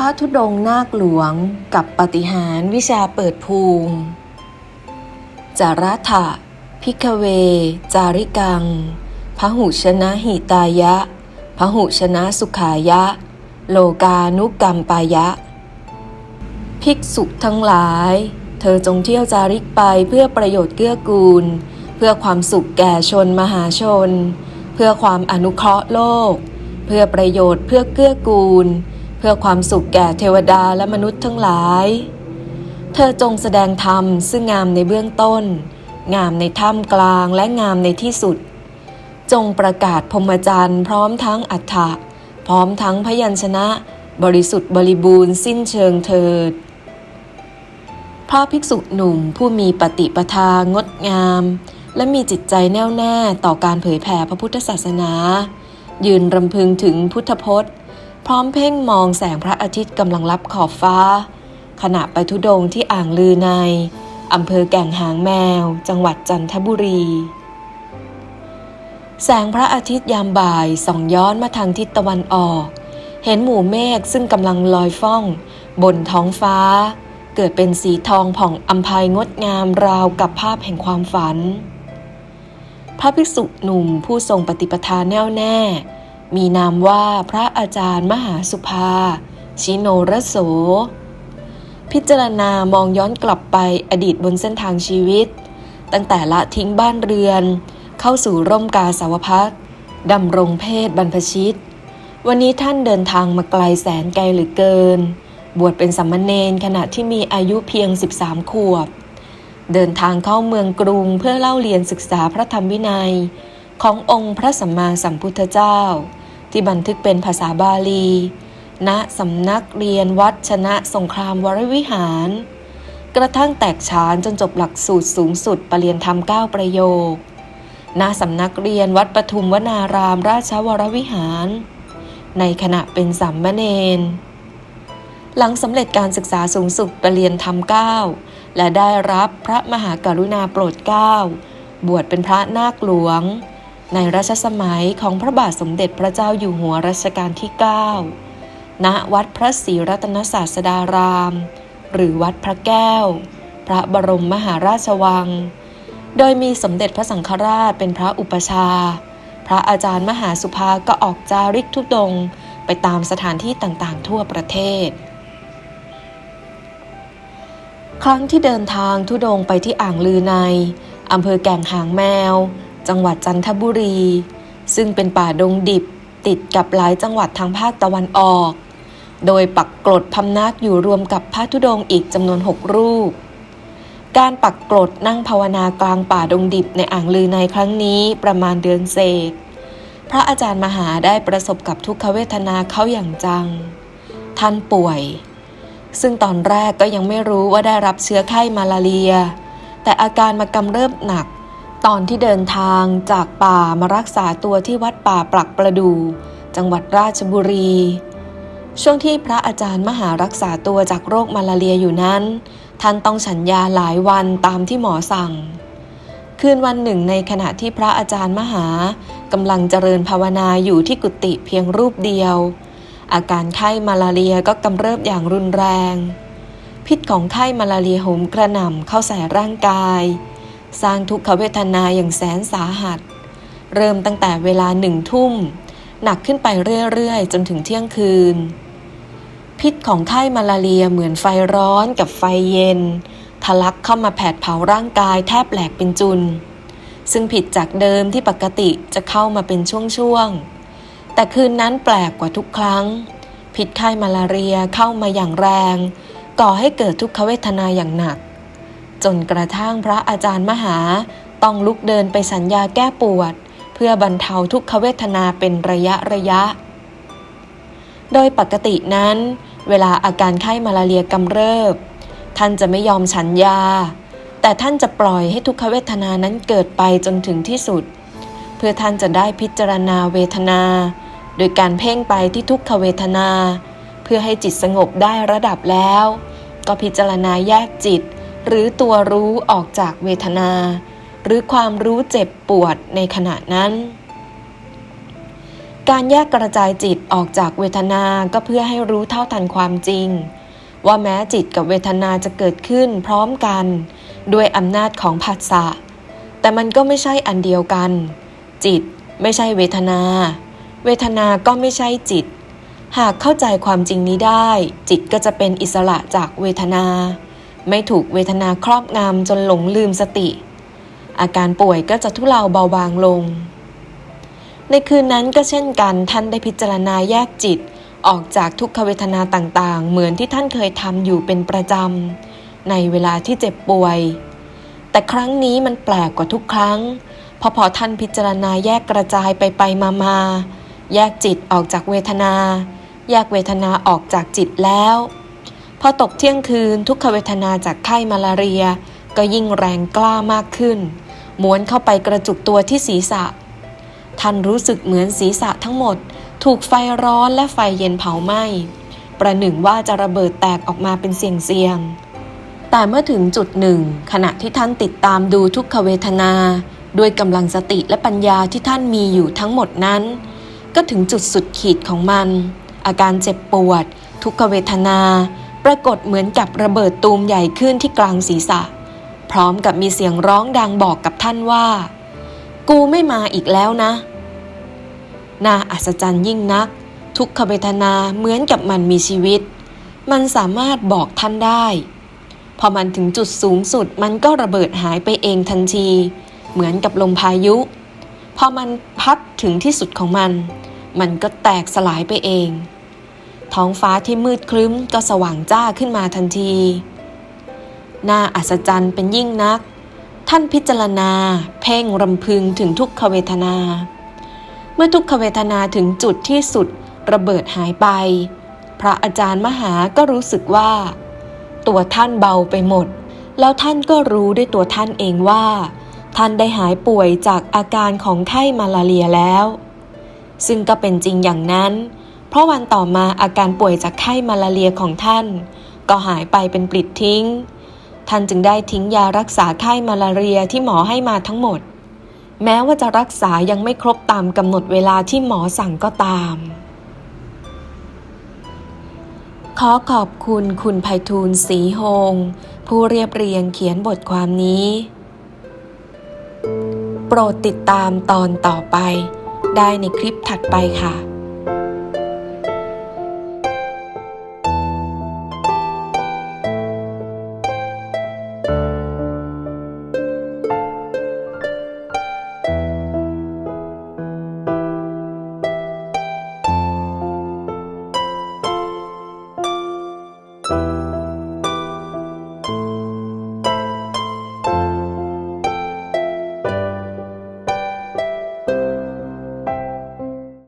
ระธุดงค์นาคหลวงกับปฏิหารวิชาเปิดภูมิ จารัฐะพิกเว จาริกังพหุชนะหิตายะพหุชนะสุขายะ โลกานุกรรมปายะ ภิกษุทั้งหลาย เธอจงเที่ยวจาริกไปเพื่อประโยชน์เกื้อกูล เพื่อความสุขแก่ชนมหาชน เพื่อความอนุเคราะห์โลก เพื่อประโยชน์เพื่อเกื้อกูล เพื่อความสุขแก่เทวดาและมนุษย์ทั้งหลาย เธอจงแสดงธรรมซึ่งงามในเบื้องต้น งามในท่ามกลางและงามในที่สุด จงประกาศพรมจรรย์พร้อมทั้งอัฏฐะพร้อมทั้งพยัญชนะ บริสุทธิ์บริบูรณ์สิ้นเชิงเถิดพระภิกษุหนุ่มผู้มีปฏิปทางดงาม และมีจิตใจแน่วแน่ต่อการเผยแผ่พระพุทธศาสนา ยืนรำพึงถึงพุทธพจน์ พร้อมเพ่งมองแสงพระอาทิตย์กำลังลับขอบฟ้า ขณะไปทุดงที่อ่างลือในอำเภอแก่งหางแมว จังหวัดจันทบุรี แสงพระอาทิตย์ยามบ่ายส่องย้อนมาทางทิศตะวันออก เห็นหมู่เมฆซึ่งกำลังลอยฟ้อง บนท้องฟ้า เกิดเป็นสีทองผ่องอัมพายงดงามราวกับภาพแห่งความฝัน พระภิกษุหนุ่มผู้ทรงปฏิปทาแน่วแน่ มีนามว่าพระอาจารย์มหาสุภา ชิโนรโส พิจารณามองย้อนกลับไปอดีตบนเส้นทางชีวิต ตั้งแต่ละทิ้งบ้านเรือน เข้าสู่ร่มกาสาวพัฒดำรงเพศบรรพชิต วันนี้ท่านเดินทางมาไกลแสนไกลเหลือเกิน บวชเป็นสัมมเนนขณะที่มีอายุเพียง 13 ขวบ เดินทางเข้าเมืองกรุงเพื่อเล่าเรียนศึกษาพระธรรมวินัยขององค์พระสัมมาสัมพุทธเจ้า ที่บันทึกเป็นภาษาบาลี ณสำนักเรียนวัดชนะสงครามวรวิหาร กระทั่งแตกฉานจนจบหลักสูตรสูงสุดปรริญญาธรรมเก้าประโยค ณสำนักเรียนวัดปทุมวนารามราชวรวิหาร ในขณะเป็นสามเณรหลังสำเร็จการศึกษาสูงสุดปรริญญาธรรมเก้าและได้รับพระมหากรุณาโปรดเกล้าบวชเป็นพระนาคหลวง ในรัชสมัยของพระบาทสมเด็จพระเจ้าอยู่หัวรัชกาลที่ 9 ณ วัดพระศรีรัตนศาสดาราม หรือวัดพระแก้ว พระบรมมหาราชวัง โดยมีสมเด็จพระสังฆราชเป็นพระอุปชา พระอาจารย์มหาสุภาก็ออกจาริกทุดงไปตามสถานที่ต่างๆ ทั่วประเทศ ครั้งที่เดินทางทุดงไปที่อ่างลือในอำเภอแก่งหางแมว จังหวัดจันทบุรี ซึ่งเป็นป่าดงดิบติดกับหลายจังหวัดทางภาคตะวันออก โดยปักกรดพำนักอยู่รวมกับพระธุดงอีกจำนวนหกรูป การปักกรดนั่งภาวนากลางป่าดงดิบในอ่างลือในครั้งนี้ประมาณเดือนเศษ พระอาจารย์มหาได้ประสบกับทุกขเวทนาเขาอย่างจัง ท่านป่วย ซึ่งตอนแรกก็ยังไม่รู้ว่าได้รับเชื้อไข้มาลาเรีย แต่อาการมากำเริบหนัก ตอนที่เดินทางจากป่ามารักษาตัวที่วัดป่าปลักประดู จังหวัดราชบุรี ช่วงที่พระอาจารย์มหารักษาตัวจากโรคมาลาเรียอยู่นั้น ท่านต้องฉันยาหลายวันตามที่หมอสั่ง คืนวันหนึ่งในขณะที่พระอาจารย์มหากำลังเจริญภาวนาอยู่ที่กุฏิเพียงรูปเดียว อาการไข้มาลาเรียก็กำเริบอย่างรุนแรง พิษของไข้มาลาเรียโหมกระหน่ำเข้าใส่ร่างกาย สร้างทุกขเวทนาอย่างแสนสาหัส เริ่มตั้งแต่เวลาหนึ่งทุ่ม หนักขึ้นไปเรื่อยๆ จนถึงเที่ยงคืน พิษของไข้มาลาเรียเหมือนไฟร้อนกับไฟเย็น ทะลักเข้ามาแผดเผาร่างกายแทบแหลกเป็นจุน ซึ่งผิดจากเดิมที่ปกติจะเข้ามาเป็นช่วงๆ แต่คืนนั้นแปลกกว่าทุกครั้ง พิษไข้มาลาเรียเข้ามาอย่างแรง ก่อให้เกิดทุกขเวทนาอย่างหนัก จนกระทั่งพระอาจารย์มหา ต้องลุกเดินไปสัญญาแก้ปวด เพื่อบรรเทาทุกขเวทนาเป็นระยะระยะ โดยปกตินั้น เวลาอาการไข้มาลาเรียกำเริบ ท่านจะไม่ยอมฉันยา แต่ท่านจะปล่อยให้ทุกขเวทนานั้นเกิดไปจนถึงที่สุด เพื่อท่านจะได้พิจารณาเวทนา โดยการเพ่งไปที่ทุกขเวทนา เพื่อให้จิตสงบได้ระดับแล้ว ก็พิจารณาแยกจิต หรือตัวรู้ออกจากเวทนา หรือความรู้เจ็บปวดในขณะนั้น การแยกกระจายจิตออกจากเวทนาก็เพื่อให้รู้เท่าทันความจริง ว่าแม้จิตกับเวทนาจะเกิดขึ้นพร้อมกันด้วยอำนาจของผัสสะแต่มันก็ไม่ใช่อันเดียวกัน จิตไม่ใช่เวทนา เวทนาก็ไม่ใช่จิต หากเข้าใจความจริงนี้ได้ จิตก็จะเป็นอิสระจากเวทนา ไม่ถูกเวทนาครอบงำจนหลงลืมสติ อาการป่วยก็จะทุเลาเบาบางลง ในคืนนั้นก็เช่นกันท่านได้พิจารณาแยกจิตออกจากทุกขเวทนาต่างๆ เหมือนที่ท่านเคยทำอยู่เป็นประจำในเวลาที่เจ็บป่วย แต่ครั้งนี้มันแปลกกว่าทุกครั้งพราะพอท่านพิจารณาแยกกระจายไปไปมามาแยกจิตออกจากเวทนา แยกเวทนาออกจากจิตแล้ว พอตกเที่ยงคืนทุกขเวทนาจากไข้มาลาเรีย ก็ยิ่งแรงกล้ามากขึ้น ม้วนเข้าไปกระจุกตัวที่ศีรษะ ท่านรู้สึกเหมือนศีรษะทั้งหมด ถูกไฟร้อนและไฟเย็นเผาไหม้ ประหนึ่งว่าจะระเบิดแตกออกมาเป็นเสียงๆแต่เมื่อถึงจุดหนึ่ง ขณะที่ท่านติดตามดูทุกขเวทนา ด้วยกำลังสติและปัญญาที่ท่านมีอยู่ทั้งหมดนั้น ก็ถึงจุดสุดขีดของมัน อาการเจ็บปวด ทุกขเวทนา ปรากฏเหมือนกับระเบิดตูมใหญ่ขึ้นที่กลางศีรษะ พร้อมกับมีเสียงร้องดังบอกกับท่านว่า กูไม่มาอีกแล้วนะ น่าอัศจรรย์ยิ่งนัก ทุกขเวทนาเหมือนกับมันมีชีวิต มันสามารถบอกท่านได้ พอมันถึงจุดสูงสุดมันก็ระเบิดหายไปเองทันที เหมือนกับลมพายุ พอมันพัดถึงที่สุดของมัน มันก็แตกสลายไปเอง ท้องฟ้าที่มืดครึ้มก็สว่างจ้าขึ้นมาทันที น่าอัศจรรย์เป็นยิ่งนัก ท่านพิจารณา เพ่งรำพึงถึงทุกขเวทนา เมื่อทุกขเวทนาถึงจุดที่สุดระเบิดหายไป พระอาจารย์มหาก็รู้สึกว่า ตัวท่านเบาไปหมด แล้วท่านก็รู้ด้วยตัวท่านเองว่า ท่านได้หายป่วยจากอาการของไข้มาลาเรียแล้ว ซึ่งก็เป็นจริงอย่างนั้นเพราะวันต่อมาอาการป่วยจากไข้มาลาเรียของท่าน ก็หายไปเป็นปลิดทิ้ง ท่านจึงได้ทิ้งยารักษาไข้มาลาเรียที่หมอให้มาทั้งหมด แม้ว่าจะรักษายังไม่ครบตามกำหนดเวลาที่หมอสั่งก็ตาม ขอขอบคุณคุณไพฑูรย์ศรีโฮงผู้เรียบเรียงเขียนบทความนี้ โปรดติดตามตอนต่อไป ได้ในคลิปถัดไปค่ะ